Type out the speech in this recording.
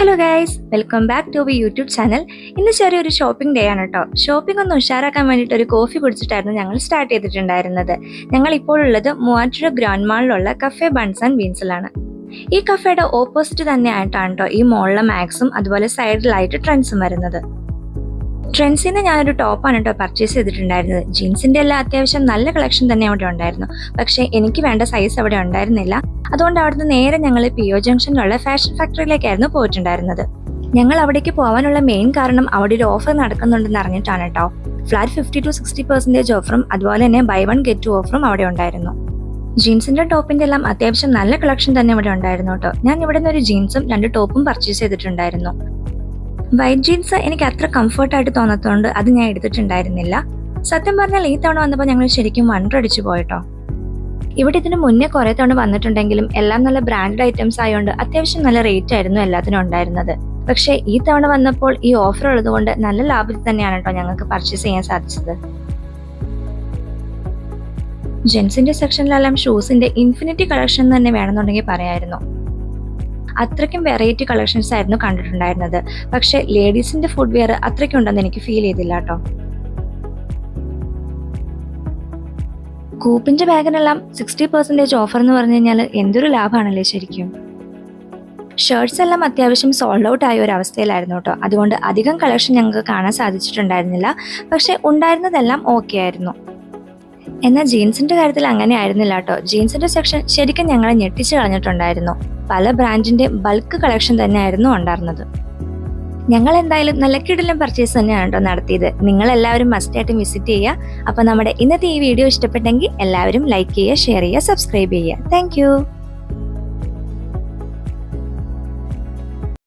Hello guys welcome back to we YouTube channel ഇന്ന് ചെറിയൊരു shopping day ആണ് കേട്ടോ ഷോപ്പിംഗ് ഒന്ന് ഉഷാറാക്കാൻ വേണ്ടിയിട്ട് ഒരു കോഫി കുടിച്ചിട്ടായിരുന്നു ഞങ്ങൾ സ്റ്റാർട്ട് ചെയ്തിട്ടുണ്ടായിരുന്നത്. ഞങ്ങൾ ഇപ്പോൾ ഉള്ളത് മൂവാറ്റുപുഴ ഗ്രാൻഡ് മാളിലുള്ള കഫേ ബൺസ് ആൻഡ് ബീൻസിലാണ് ഈ കഫേയുടെ ഓപ്പോസിറ്റ് തന്നെ ആയിട്ടാണ് കേട്ടോ ഈ മോളിലെ മാക്സും അതുപോലെ സൈഡിലായിട്ട് ട്രെൻഡ്സും വരുന്നത്. ട്രെൻഡ്സിൽ നിന്ന് ഞാനൊരു ടോപ്പാണ് കേട്ടോ പർച്ചേസ് ചെയ്തിട്ടുണ്ടായിരുന്നത്. ജീൻസിന്റെ എല്ലാം അത്യാവശ്യം നല്ല കളക്ഷൻ തന്നെ അവിടെ ഉണ്ടായിരുന്നു. പക്ഷേ എനിക്ക് വേണ്ട സൈസ് അവിടെ ഉണ്ടായിരുന്നില്ല. അതുകൊണ്ട് അവിടുന്ന് നേരെ ഞങ്ങൾ പി ഒ ജംഗ്ഷനിലുള്ള ഫാഷൻ ഫാക്ടറിയിലേക്കായിരുന്നു പോയിട്ടുണ്ടായിരുന്നത്. ഞങ്ങൾ അവിടേക്ക് പോകാനുള്ള മെയിൻ കാരണം അവിടെ ഒരു ഓഫർ നടക്കുന്നുണ്ടെന്ന് അറിഞ്ഞിട്ടാണ് കേട്ടോ flat fifty to sixty percentage ഓഫറും അതുപോലെ തന്നെ ബൈ വൺ ഗെറ്റ് ടു ഓഫറും അവിടെ ഉണ്ടായിരുന്നു. ജീൻസിന്റെ ടോപ്പിന്റെ എല്ലാം അത്യാവശ്യം നല്ല കളക്ഷൻ തന്നെ ഇവിടെ ഉണ്ടായിരുന്നു കേട്ടോ ഞാൻ ഇവിടെ നിന്ന് ഒരു ജീൻസും രണ്ട് ടോപ്പും പർച്ചേസ് ചെയ്തിട്ടുണ്ടായിരുന്നു. വൈറ്റ് ജീൻസ് എനിക്ക് അത്ര കംഫർട്ടായിട്ട് തോന്നത്തോണ്ട് അത് ഞാൻ എടുത്തിട്ടുണ്ടായിരുന്നില്ല. സത്യം പറഞ്ഞാൽ ഈ തവണ വന്നപ്പോൾ ഞങ്ങൾ ശരിക്കും വണ്ടടിച്ചു പോയിട്ടോ ഇവിടെ ഇതിന് മുന്നേ കുറെ തവണ വന്നിട്ടുണ്ടെങ്കിലും എല്ലാം നല്ല ബ്രാൻഡഡ് ഐറ്റംസ് ആയതുകൊണ്ട് അത്യാവശ്യം നല്ല റേറ്റ് ആയിരുന്നു എല്ലാത്തിനും ഉണ്ടായിരുന്നത്. പക്ഷേ ഈ തവണ വന്നപ്പോൾ ഈ ഓഫർ ഉള്ളതുകൊണ്ട് നല്ല ലാഭത്തിൽ തന്നെയാണ് കേട്ടോ ഞങ്ങൾക്ക് പർച്ചേസ് ചെയ്യാൻ സാധിച്ചത്. ജെൻസിന്റെ സെക്ഷനിലെല്ലാം ഷൂസിന്റെ ഇൻഫിനിറ്റി കളക്ഷൻ തന്നെ വേണമെന്നുണ്ടെങ്കിൽ പറയായിരുന്നു. അത്രയ്ക്കും വെറൈറ്റി കളക്ഷൻസ് ആയിരുന്നു കണ്ടിട്ടുണ്ടായിരുന്നത്. പക്ഷേ ലേഡീസിന്റെ ഫുഡ് വെയർ അത്രയ്ക്കുണ്ടെന്ന് എനിക്ക് ഫീൽ ചെയ്തില്ല കേട്ടോ കൂപ്പിന്റെ ബാഗിനെല്ലാം സിക്സ്റ്റി പെർസെന്റേജ് ഓഫർ എന്ന് പറഞ്ഞു കഴിഞ്ഞാൽ എന്തൊരു ലാഭമാണല്ലേ ശരിക്കും? ഷർട്ട്സ് എല്ലാം അത്യാവശ്യം സോൾഡ് ഔട്ട് ആയ ഒരു അവസ്ഥയിലായിരുന്നു കേട്ടോ. അതുകൊണ്ട് അധികം കളക്ഷൻ ഞങ്ങൾക്ക് കാണാൻ സാധിച്ചിട്ടുണ്ടായിരുന്നില്ല. പക്ഷെ ഉണ്ടായിരുന്നതെല്ലാം ഓക്കെ ആയിരുന്നു. എന്നാൽ ജീൻസിന്റെ കാര്യത്തിൽ അങ്ങനെ ആയിരുന്നില്ല കേട്ടോ. ജീൻസിന്റെ സെക്ഷൻ ശരിക്കും ഞങ്ങളെ ഞെട്ടിച്ചു കളഞ്ഞിട്ടുണ്ടായിരുന്നു. പല ബ്രാൻഡിന്റെ ബൾക്ക് കളക്ഷൻ തന്നെയായിരുന്നു ഉണ്ടായിരുന്നത്. ഞങ്ങൾ എന്തായാലും നല്ല കിടലും പർച്ചേസ് തന്നെയാണ് കേട്ടോ നടത്തിയത്. നിങ്ങൾ എല്ലാവരും മസ്റ്റ് ആയിട്ട് വിസിറ്റ് ചെയ്യുക. അപ്പൊ നമ്മുടെ ഇന്നത്തെ ഈ വീഡിയോ ഇഷ്ടപ്പെട്ടെങ്കിൽ എല്ലാവരും ലൈക്ക് ചെയ്യുക ഷെയർ ചെയ്യുക സബ്സ്ക്രൈബ് ചെയ്യുക. താങ്ക്